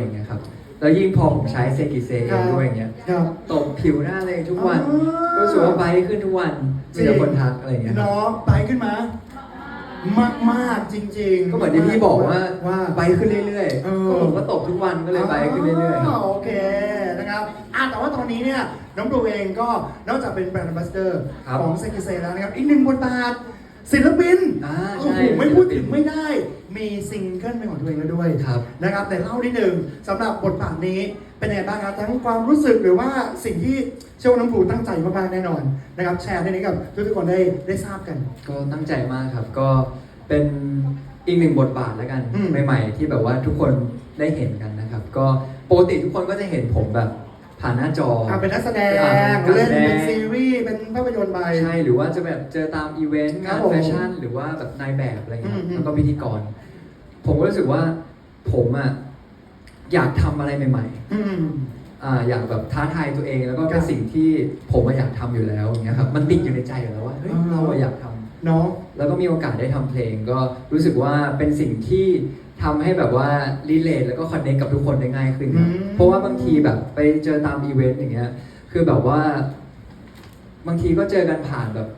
อย่างเงี้ยครับ แล้วยิ่งพอผมใช้เซกิเซเองด้วยอย่างเงี้ยครับ ตบผิวหน้าเลยทุกวันอ๋อ รู้สึกว่าไบรท์ขึ้นทุกวันจริมีงแต่คนทักอะไรอย่างเงี้ยครับเนาะไปขึ้นมา มากมากๆจริง ๆ ก็เหมือนที่พี่บอกว่าว่าไบรท์ขึ้นเรื่อยเออๆก็ผมก็ตบทุกวันก็เลยไบรท์ขึ้นเรื่อยๆครับ โอเคนะครับอะแต่ว่าตอนนี้เนี่ยน้องบลูเองก็นอกจากเป็นแบรนด์ a m b a s s a d o r ครับ ของเซกิเซแล้วนะครับ อีกหนึ่งบทบาท ศิลปินอ่าโอ้ใช่โหไม่พูดถึงศิลปินไม่ได้ มีซิงเกิลเป็นของตัวเองแล้วด้วยครับ นะครับแต่เล่านิดหนึ่งสำหรับบทบาทนี้เป็นยังไงบ้างครับทั้งความรู้สึกหรือว่าสิ่งที่เชื่อว่าน้องบลูตั้งใจมากๆแน่นอนนะครับแชร์ในนี้กับทุกๆคนได้ได้ทราบกัน ก็ตั้งใจมากครับก็เป็นอีกหนึ่งบทบาทแล้วกันอืมใหม่ๆที่แบบว่าทุกคนได้เห็นกันนะครับ ก็ปกติทุกคนก็จะเห็นผมแบบ ผ่านหน้าจออะเป็นนักแสดงอ่าเป็นนักแสดงเล่นเป็นซีรีส์เป็นภาพยนตร์ไป ใช่หรือว่าจะแบบเจอตามอีเวนต์ครังาบนผมแฟชั่น หรือว่าแบบนายแบบอะไรเงี้ยอืมอืม แล้วก็พิธีกร ผมก็รู้สึกว่าผมอะอยากทำอะไรใหม่อืมๆอ่าอยากแบบท้าทายตัวเองแล้วก็คเป็รันบสิ่งที่ผมอะอยากทำอยู่แล้วอย่างเงี้ยครับมันติดอยู่ในใจอยู่แล้วว่าเฮ้ยอ่า เราอะอยากทำเนาะ แล้วก็มีโอกาสได้ทำเพลง ก็รู้สึกว่าเป็นสิ่งที่ ทำให้แบบว่ารีเลทแล้วก็คอนเนคกับทุกคนได้ง่ายขึ้นครับอืม เพราะว่าบางทีแบบไปเจอตามอีเวนต์อย่างเงี้ย คือแบบว่า บางทีก็เจอกันผ่านแบบ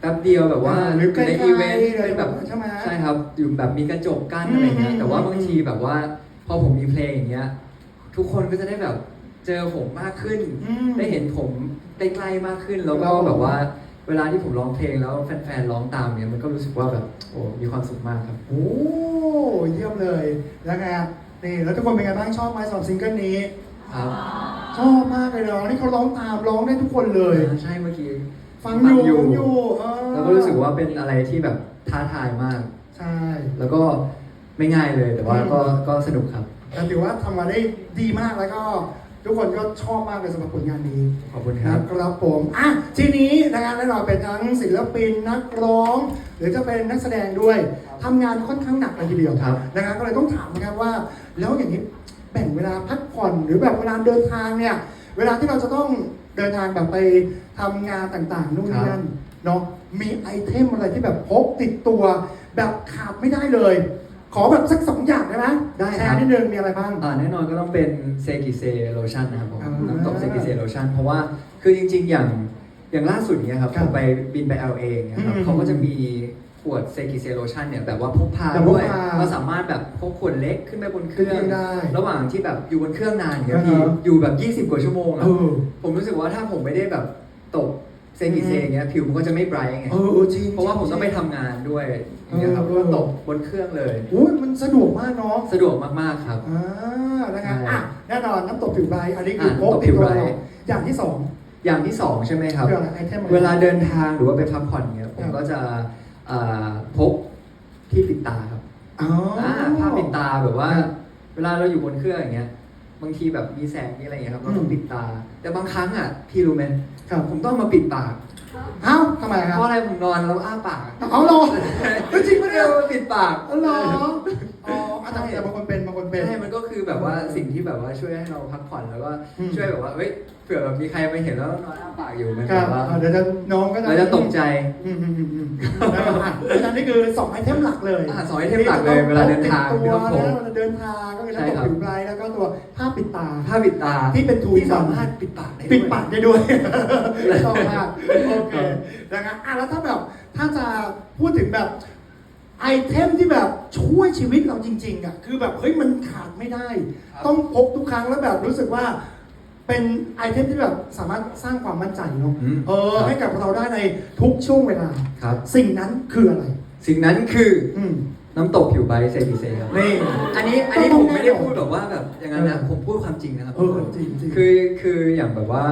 แป๊บเดียวแบบว่าหรือใกล้ในๆอีเวนต์เลยเป็นแบบใช่ไหมใช่ครับอยู่แบบมีกระจกกั้นอะไรเงี้ยอืมแต่ว่าบางทีแบบว่า พอผมมีเพลงอย่างเงี้ย ทุกคนก็จะได้แบบเจอผมมากขึ้น อืม ได้เห็นผมได้ใกล้มากขึ้นแล้วก็ครับผมแบบว่า เวลาที่ผมร้องเพลงแล้วแฟนๆร้องตามเนี่ยมันก็รู้สึกว่าแบบโอ้มีความสุขมากครับ โอ้ เยี่ยมเลยแล้วไงนี่แล้วทุกคนเป็นไงบ้างชอบไหมสำหรับซิงเกิลนี้ ครับชอบมากเลยเนาะนี่เขาร้องตามร้องได้ทุกคนเลย ใช่เมื่อกี้ฟังอยู่ฟังอยู่เออแล้วก็รู้สึกว่าเป็นอะไรที่แบบท้าทายมาก ใช่ แล้วก็ไม่ง่ายเลยแต่ว่าอืมก็ก็สนุกครับ แต่ถือว่าทำมาได้ดีมากแล้วก็ ทุกคนก็ชอบมากเลยสำหรับผลงานนี้ขอบคุณคครัรับบครับผมอะทีนี้นะครับแน่นอนเป็นทั้งศิลปินนักร้อง หรือจะเป็นนักแสดงด้วยทำงานค่อนข้างหนักเลยทีเดียวครับนะครับก็เลยต้องถามนะครับว่า แล้วอย่างนี้แบ่งเวลาพักผ่อนหรือแบบเวลาเดินทางเนี่ย เวลาที่เราจะต้องเดินทางแบบไปทำงานต่างๆนู่นนี่นั่นเนาะมีไอเทมอะไรที่แบบพกติดตัว แบบขาดไม่ได้เลย ขอแบบสักสองอย่างได้ไหมได้ครับ แชร์นิดนึงมีอะไรบ้าง อ่าแน่นอนก็ต้องเป็นเซกิเซโลชั่นนะครับผมอ่าน้ำตกเซกิเซโลชั่นเพราะว่าคือจริง ๆ อย่างอย่างล่าสุดเนี้ยครับครัผบมไปบินไป LA เนี่ยครับอืมเขาก็จะมีขวดเซกิเซโลชั่นเนี่ยแบบว่าพกพาแบบพกด้วยพาเราสามารถแบบพกขวดเล็กขึ้นไปบนเครื่อง ขึ้นเครื่องได้ระหว่างที่แบบอยู่บนเครื่องนานอย่างเงี้ยอ่าพี่ฮะ อยู่แบบ 20 กว่าชั่วโมงเออะอผมรู้สึกว่าถ้าผมไม่ได้แบบตก เซกิเซอย่างเงี้ยผิวมันก็จะไม่ไบรท์ไง เออเออจริงเพราะว่าผมต้องไปทำงานด้วยอย่างเงี้ยครับเอก็อตกบนเครื่องเลย อุ้ยมันสะดวกมากเนาะสะดวกมากๆครับ อ่านะครับใช่อะแน่นอนน้ำตกผิวไบรท์อันนี้คืออะพกน้ำตกติดตัวผิวไบรท์เราอย่างที่สองอย่างที่สองใช่ไหมครับคืออะไรไอเทมอะไร เวลาเดินทางหรือว่าไปพักผ่อนเงี้ยผครัมบก็จะอ่าพกที่ปิดตาครับอ๋อออ่าผ้าปิดตาแบบว่า ครับ เวลาเราอยู่บนเครื่องอย่างเงี้ย บางทีแบบมีแสงมีอะไรอย่างเงี้ยครับเราต้ออืงมปิดตา แต่บางครั้งอะพี่รู้ไหมครับผมต้องมาปิดปากเอ้าทำไมคเพรับราะอะไรผมนอนแล้วอ้าปากเอาเหรอเฮ้ยจริงปะเนี่ยออปิดปากเอาเหรอ อ๋ออาจารย์แต่บางคนเป็นบางคนเป็น ใช่มันก็คือแบบว่าสิ่งที่แบบว่าช่วยให้เราพักผ่อนแล้วก็อืม ช่วยแบบว่าเฮ้ยเผื่อแบบมีใครมาเห็นแล้วนอนอ้าปากอยู่มันคแบรับบว่าอ่าเดี๋ยวจะน้องก็จะเราจะตกใจ อืมอืมอืมอืมนะครับอะเพราะฉะนั้นนี่คือสองไอเทมหลักเลยอ่าสองไอเทมหลักเลยเวลาเดินทางติดที่ตัวต้องพกนะเวลาเดินทางก็คือใช่น้ำตกครับผิวไบรท์แล้วก็ตัวผ้าปิดตา ผ้าปิดตาที่เป็นทูที่สามารถปิดปากได้วย ปิดปากได้ด้วย ชอบมากโอเคนะครับอะแล้วถ้าแบบถ้าจะพูดถึงแบบ ไอเทมที่แบบช่วยชีวิตเราจริง ๆอะคือแบบเฮ้ยมันขาดไม่ได้ครับต้องพกทุกครั้งแล้วแบบรู้สึกว่า เป็นไอเทมที่แบบสามารถสร้างความมั่นใจเนาะอืม เออครับให้กับเราได้ในทุกช่วงเวลา ครับ สิ่งนั้นคืออะไร สิ่งนั้นคืออืม น้ำตกผิวใบเซกิเซครับนี่ อันนี้อันนี้ต้ผองมไม่ได้แน่นอนพูดแบบว่าแบบอย่างนั้นนะ เออผมพูดความจริงนะครับเออจริงจริง คือคืออย่างแบบว่า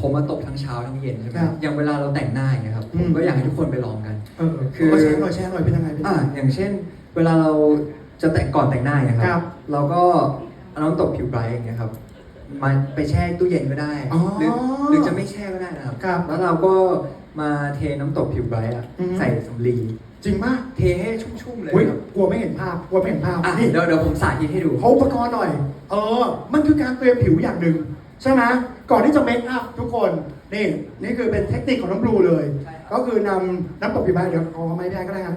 ผมมาตกทั้งเช้าทั้งเย็นใช่ไหมครับอย่างเวลาเราแต่งหน้าอย่างเงี้ยครับอืผม มก็อยากให้ทุกคนไปลองกัน เออคือก็แชร์หน่อยแชร์หน่อยเป็นยังไงเป็นยังอ่าไง อย่างเช่น เวลาเราจะแต่งก่อนแต่งหน้าอย่างเงี้ยคครัรับบเราก็เอาน้ำตกผิวไบรท์อย่างเงี้ยครับมาไปแช่ตู้เย็นก็ได้อ๋อหรือหรือจะไม่แช่ก็ได้นะครับครับแล้วเราก็มาเทน้ำตกผิวไบรท์อะอือฮึใส่สำลีจริงป่ะเทให้ชุ่มๆเลยเฮ้ยครับกลัวไม่เห็นภาพกลัวไม่เห็นภาพอะนี่เดี๋ยวเดี๋ยวผมสาธิตให้ดู เขาอุปกรณ์หน่อย เออ มันคือการเตรียมผิวอย่างหนึ่ง ใช่ไหมก่อนที่จะเมคอัพทุกคน นี่ นี่คือเป็นเทคนิคของน้องบลูเลยใช่ครับก็คือนำน้ำตกผิวใบเดี๋ยวเอาไม้ได้ก็ได้ครับ